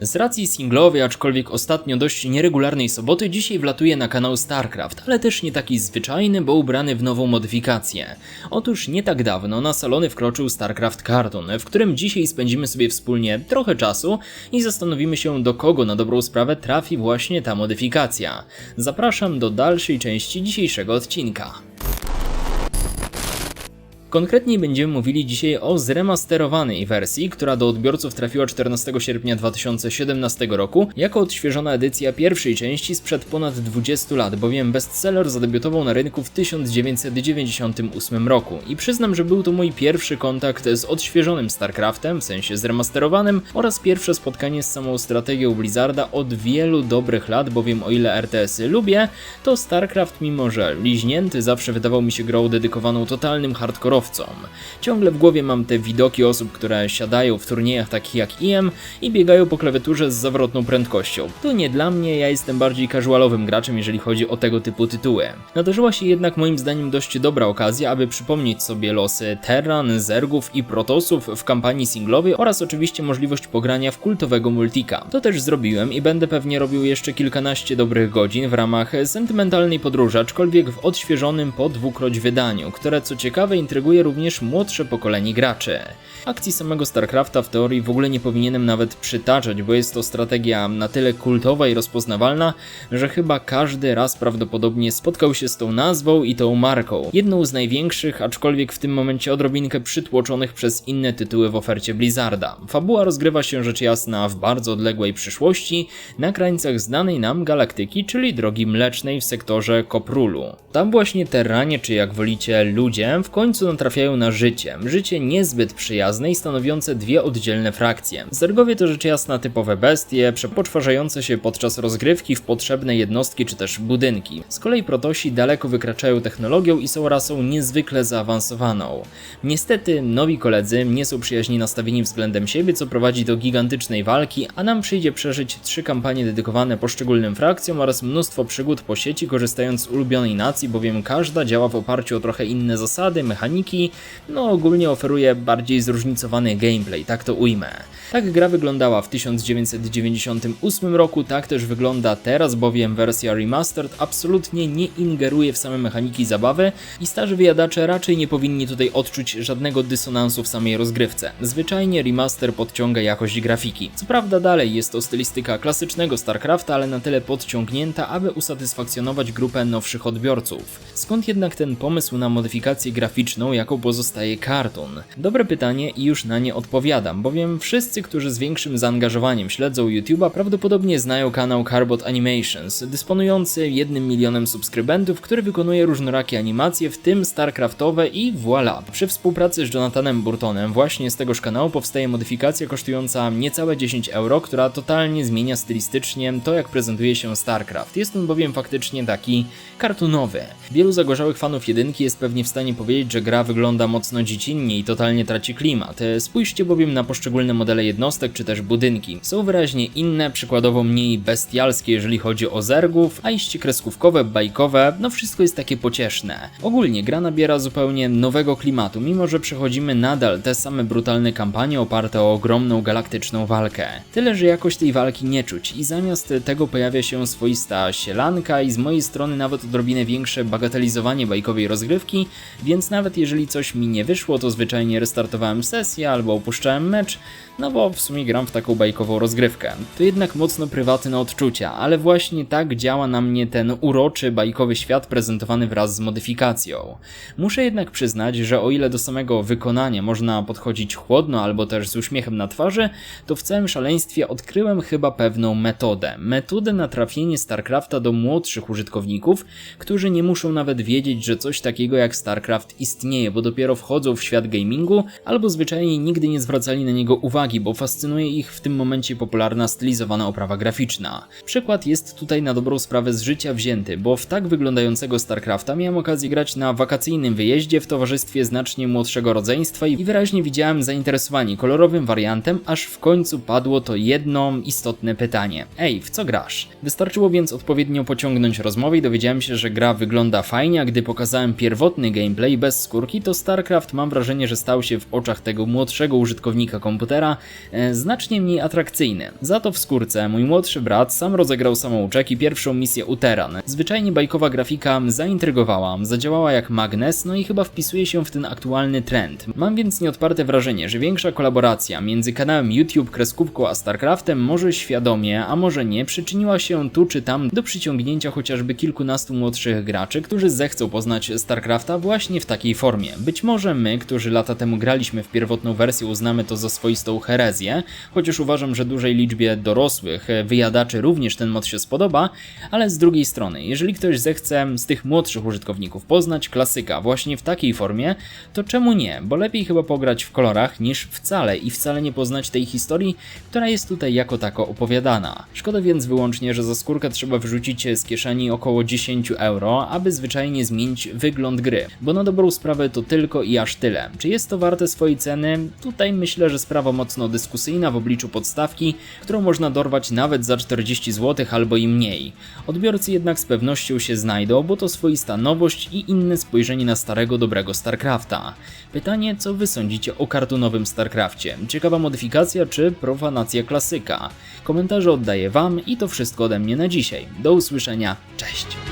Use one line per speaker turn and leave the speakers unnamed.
Z racji singlowej, aczkolwiek ostatnio dość nieregularnej soboty, dzisiaj wlatuje na kanał StarCraft, ale też nie taki zwyczajny, bo ubrany w nową modyfikację. Otóż nie tak dawno na salony wkroczył StarCraft Cartoon, w którym dzisiaj spędzimy sobie wspólnie trochę czasu i zastanowimy się do kogo na dobrą sprawę trafi właśnie ta modyfikacja. Zapraszam do dalszej części dzisiejszego odcinka. Konkretniej będziemy mówili dzisiaj o zremasterowanej wersji, która do odbiorców trafiła 14 sierpnia 2017 roku jako odświeżona edycja pierwszej części sprzed ponad 20 lat, bowiem bestseller zadebiutował na rynku w 1998 roku. I przyznam, że był to mój pierwszy kontakt z odświeżonym StarCraftem, w sensie zremasterowanym oraz pierwsze spotkanie z samą strategią Blizzarda od wielu dobrych lat, bowiem o ile RTS-y lubię, to StarCraft mimo że liźnięty zawsze wydawał mi się grą dedykowaną totalnym hardcore Ciągle w głowie mam te widoki osób, które siadają w turniejach takich jak IM i biegają po klawiaturze z zawrotną prędkością. To nie dla mnie, ja jestem bardziej casualowym graczem, jeżeli chodzi o tego typu tytuły. Nadarzyła się jednak moim zdaniem dość dobra okazja, aby przypomnieć sobie losy Terran, Zergów i Protosów w kampanii singlowej oraz oczywiście możliwość pogrania w kultowego multika. To też zrobiłem i będę pewnie robił jeszcze kilkanaście dobrych godzin w ramach sentymentalnej podróży, aczkolwiek w odświeżonym po dwukroć wydaniu, które co ciekawe intryguje również młodsze pokolenie graczy. Akcji samego StarCrafta w teorii w ogóle nie powinienem nawet przytaczać, bo jest to strategia na tyle kultowa i rozpoznawalna, że chyba każdy raz prawdopodobnie spotkał się z tą nazwą i tą marką. Jedną z największych, aczkolwiek w tym momencie odrobinkę przytłoczonych przez inne tytuły w ofercie Blizzarda. Fabuła rozgrywa się rzecz jasna w bardzo odległej przyszłości, na krańcach znanej nam galaktyki, czyli drogi mlecznej w sektorze Koprulu. Tam właśnie terranie, czy jak wolicie ludzie, w końcu trafiają na życie. Życie niezbyt przyjazne i stanowiące dwie oddzielne frakcje. Zergowie to rzecz jasna typowe bestie, przepoczwarzające się podczas rozgrywki w potrzebne jednostki czy też budynki. Z kolei protosi daleko wykraczają technologią i są rasą niezwykle zaawansowaną. Niestety nowi koledzy nie są przyjaźni nastawieni względem siebie, co prowadzi do gigantycznej walki, a nam przyjdzie przeżyć trzy kampanie dedykowane poszczególnym frakcjom oraz mnóstwo przygód po sieci korzystając z ulubionej nacji, bowiem każda działa w oparciu o trochę inne zasady, mechaniki, mechaniki, no ogólnie oferuje bardziej zróżnicowany gameplay, tak to ujmę. Tak gra wyglądała w 1998 roku, tak też wygląda teraz, bowiem wersja remastered absolutnie nie ingeruje w same mechaniki zabawy i starzy wyjadacze raczej nie powinni tutaj odczuć żadnego dysonansu w samej rozgrywce. Zwyczajnie remaster podciąga jakość grafiki. Co prawda dalej jest to stylistyka klasycznego StarCrafta, ale na tyle podciągnięta, aby usatysfakcjonować grupę nowszych odbiorców. Skąd jednak ten pomysł na modyfikację graficzną, jaką pozostaje karton? Dobre pytanie i już na nie odpowiadam, bowiem wszyscy, którzy z większym zaangażowaniem śledzą YouTube'a, prawdopodobnie znają kanał Carbot Animations, dysponujący jednym milionem subskrybentów, który wykonuje różnorakie animacje, w tym StarCraftowe i voilà. Przy współpracy z Jonathanem Burtonem właśnie z tegoż kanału powstaje modyfikacja kosztująca niecałe 10 euro, która totalnie zmienia stylistycznie to, jak prezentuje się StarCraft. Jest on bowiem faktycznie taki kartunowy. Wielu zagorzałych fanów jedynki jest pewnie w stanie powiedzieć, że gra wygląda mocno dziecinnie i totalnie traci klimat. Spójrzcie bowiem na poszczególne modele jednostek czy też budynki. Są wyraźnie inne, przykładowo mniej bestialskie, jeżeli chodzi o zergów, a iście kreskówkowe, bajkowe, no wszystko jest takie pocieszne. Ogólnie gra nabiera zupełnie nowego klimatu, mimo że przechodzimy nadal te same brutalne kampanie oparte o ogromną galaktyczną walkę. Tyle, że jakoś tej walki nie czuć i zamiast tego pojawia się swoista sielanka i z mojej strony nawet odrobinę większe bagatelizowanie bajkowej rozgrywki, więc nawet jeżeli coś mi nie wyszło, to zwyczajnie restartowałem sesję albo opuszczałem mecz, no bo w sumie gram w taką bajkową rozgrywkę. To jednak mocno prywatne odczucia, ale właśnie tak działa na mnie ten uroczy bajkowy świat prezentowany wraz z modyfikacją. Muszę jednak przyznać, że o ile do samego wykonania można podchodzić chłodno albo też z uśmiechem na twarzy, to w całym szaleństwie odkryłem chyba pewną metodę. Metodę na trafienie StarCrafta do młodszych użytkowników, którzy nie muszą nawet wiedzieć, że coś takiego jak StarCraft istnieje, bo dopiero wchodzą w świat gamingu albo zwyczajnie nigdy nie zwracali na niego uwagi bo fascynuje ich w tym momencie popularna stylizowana oprawa graficzna. Przykład jest tutaj na dobrą sprawę z życia wzięty, bo w tak wyglądającego StarCrafta miałem okazję grać na wakacyjnym wyjeździe w towarzystwie znacznie młodszego rodzeństwa i wyraźnie widziałem zainteresowanie kolorowym wariantem, aż w końcu padło to jedno istotne pytanie. Ej, w co grasz? Wystarczyło więc odpowiednio pociągnąć rozmowę i dowiedziałem się, że gra wygląda fajnie, a gdy pokazałem pierwotny gameplay bez skórki, to StarCraft mam wrażenie, że stał się w oczach tego młodszego użytkownika komputera e, znacznie mniej atrakcyjny. Za to w skórce mój młodszy brat sam rozegrał samouczek i pierwszą misję Uteran. Zwyczajnie bajkowa grafika zaintrygowała, zadziałała jak magnes, no i chyba wpisuje się w ten aktualny trend. Mam więc nieodparte wrażenie, że większa kolaboracja między kanałem YouTube Kreskówką a StarCraftem może świadomie, a może nie, przyczyniła się tu czy tam do przyciągnięcia chociażby kilkunastu młodszych graczy, którzy zechcą poznać StarCrafta właśnie w takiej formie. Być może my, którzy lata temu graliśmy w pierwotną wersję, uznamy to za swoistą herezję, chociaż uważam, że dużej liczbie dorosłych wyjadaczy również ten mod się spodoba, ale z drugiej strony, jeżeli ktoś zechce z tych młodszych użytkowników poznać klasyka właśnie w takiej formie, to czemu nie? Bo lepiej chyba pograć w kolorach niż wcale i wcale nie poznać tej historii, która jest tutaj jako tako opowiadana. Szkoda więc wyłącznie, że za skórkę trzeba wyrzucić z kieszeni około 10 euro, aby zwyczajnie zmienić wygląd gry, bo na dobrą sprawę to tylko i aż tyle. Czy jest to warte swojej ceny? Tutaj myślę, że sprawa mocno dyskusyjna w obliczu podstawki, którą można dorwać nawet za 40 zł albo i mniej. Odbiorcy jednak z pewnością się znajdą, bo to swoista nowość i inne spojrzenie na starego dobrego StarCrafta. Pytanie, co wy sądzicie o kartonowym StarCrafcie? Ciekawa modyfikacja czy profanacja klasyka? Komentarze oddaję wam i to wszystko ode mnie na dzisiaj. Do usłyszenia, cześć!